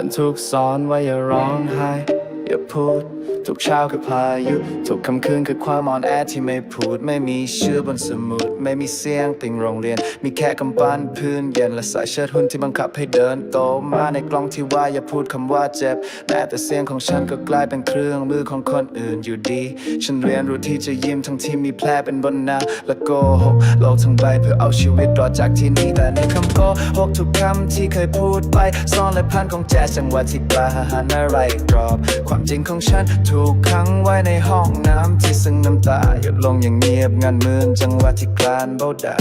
ฉันถูกสอนว่าอย่าร้องไห้ อย่าพูด ทุกเช้าคือพายุ ทุกคำคืนคือความอ่อนแอที่ไม่พูด ไม่มีชื่อบนสมุด ไม่มีเสียงติ่งโรงเรียน มีแค่กำปั้นพื้นเย็นและสายเชิดหุ่นที่บังคับให้เดินโตมาในกล้องที่ว่าอย่าพูดคำว่าเจ็บแม้แต่เสียงของฉันก็กลายเป็นเครื่องมือของคนอื่นอยู่ดี ฉันเรียนรู้ที่จะยิ้มทั้งที่มีแผลเป็นบนหน้าและโกหกโลกทั้งใบเพื่อเอาชีวิตรอดจากที่นี่แต่ในคำโกหกทุกคำที่เคยพูดไปซ่อนและพันของแจ๊สจังหวะที่กล้าหาญอะไรกรอบความความจริงของฉัน ถูกขังไว้ในห้องน้ำที่ซึ่งน้ำตาหยดลงอย่างเงียบงันเหมือนจังหวะที่กลานเบาได้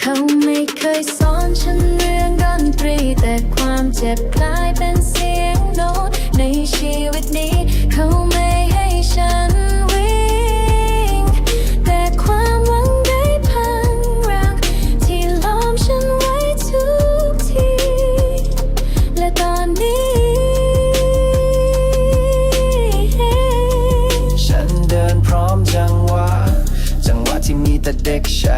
เขาไม่เคยสอนฉันเรื่องดนตรีแต่ความเจ็บกลายเป็น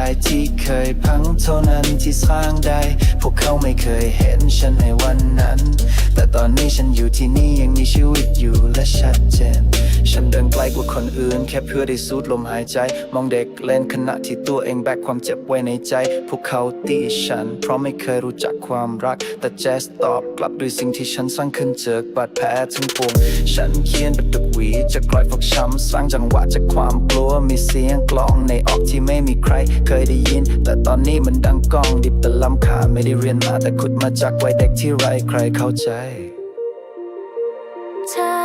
ายที่เคยพังเท่านั้นที่สร้างได้ พวกเขาไม่เคยเห็นฉันในวันนั้น แต่ตอนนี้ฉันอยู่ที่นี่ยังมีชีวิตอยู่และชัดเจน ฉันเดินไกลกว่าคนอื่น แค่เพื่อได้สูดลมหายใจ มองเด็กเล่นขณะที่ตัวเองแบกความเจ็บไว้ในใจ พวกเขาตีฉัน เพราะไม่เคยรู้จักความรัก แต่แจสตอบกลับด้วยสิ่งที่ฉันสร้างขึ้นจากบาดแผลทั้งปวงฉันเขียนเป็นตะหวีจะกลอยฟกช้ำสร้างจังหวะจากความกลัวมีเสียงกลองในออกที่ไม่มีใครเคยได้ยิน แต่ตอนนี้มันดังก้องดิบแต่ลำขาไม่ได้เรียนมาแต่ขุดมาจากวัยเด็กที่ไรใครเข้าใจถ้า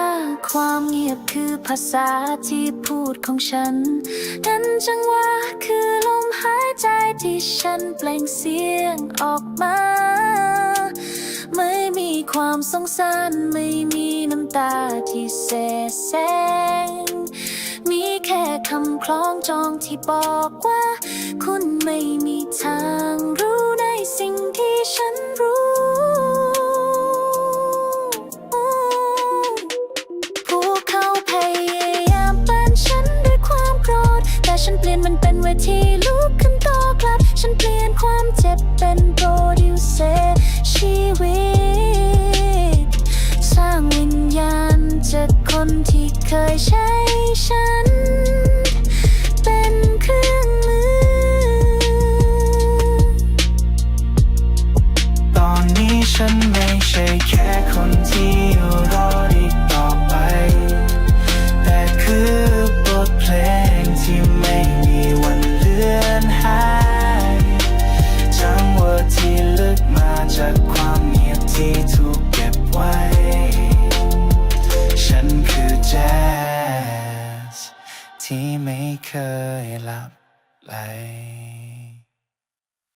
ความเงียบคือภาษาที่พูดของฉันนั้นจังหวะคือลมหายใจที่ฉันเปล่งเสียงออกมา ไม่มีความสงสารไม่มีน้ำตาที่เสแสร้ง คำคล้องจองที่บอกว่า คุณไม่มีทาง ใช่แค่คนที่อยู่รอดอีกต่อไป แต่คือบทเพลงที่ไม่มีวันเลือนหายจังหวะที่ลึกมาจากความเงียบที่ถูกเก็บไว้ ฉันคือแจ๊สที่ไม่เคยหลับไหล